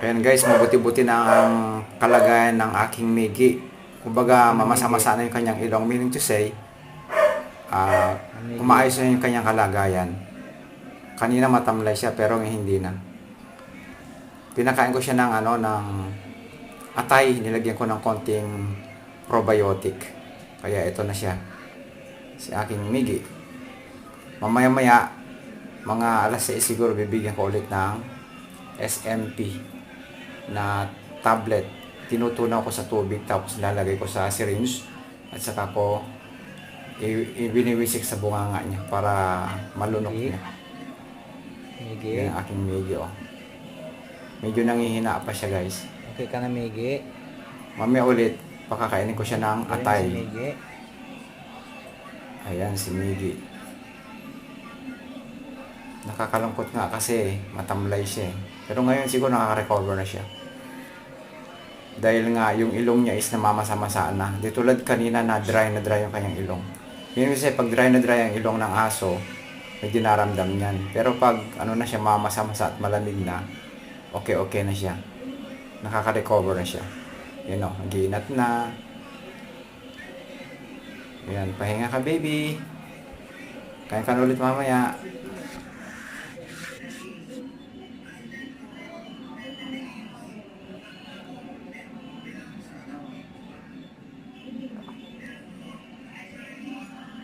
Ayan guys, mabuti-buti na ang kalagayan ng aking Migi. Kumbaga, mamasa-masa na yung kanyang ilong. Meaning to say, ah, umaayos na yung kanyang kalagayan. Kanina matamlay siya, pero hindi na. Pinakain ko siya ng ano, ng atay. Nilagyan ko ng konting probiotic. Kaya ito na siya. Si aking Migi. Mamaya-maya, mga alas 6 siguro, bibigyan ko ulit ng SMP na tablet. Tinutunaw ko sa tubig tapos lalagay ko sa syringe at saka ko ibiniwisik sa bunganga niya para malunok Okay. niya. Migi. Yan ang aking medyo. Medyo nangihina pa siya guys. Okay ka na, Migi. Mamaya ulit, pakakainin ko siya ng Si atay. Migi. Ayan si Migi. Nakakalungkot nga kasi matamlay siya eh. Pero ngayon siguro nakaka-recover na siya. Dahil nga yung ilong niya is namamasa-masaan na. Di tulad kanina na dry na dry yung kanyang ilong. Yun kasi pag dry na dry ang ilong ng aso, may dinaramdam niyan. Pero pag ano na siya mamasa-masa at malamig na, okay-okay na siya. Nakaka-recover na siya. Yun o, ginat na. Yan, pahinga ka baby. Kain ka ulit mamaya.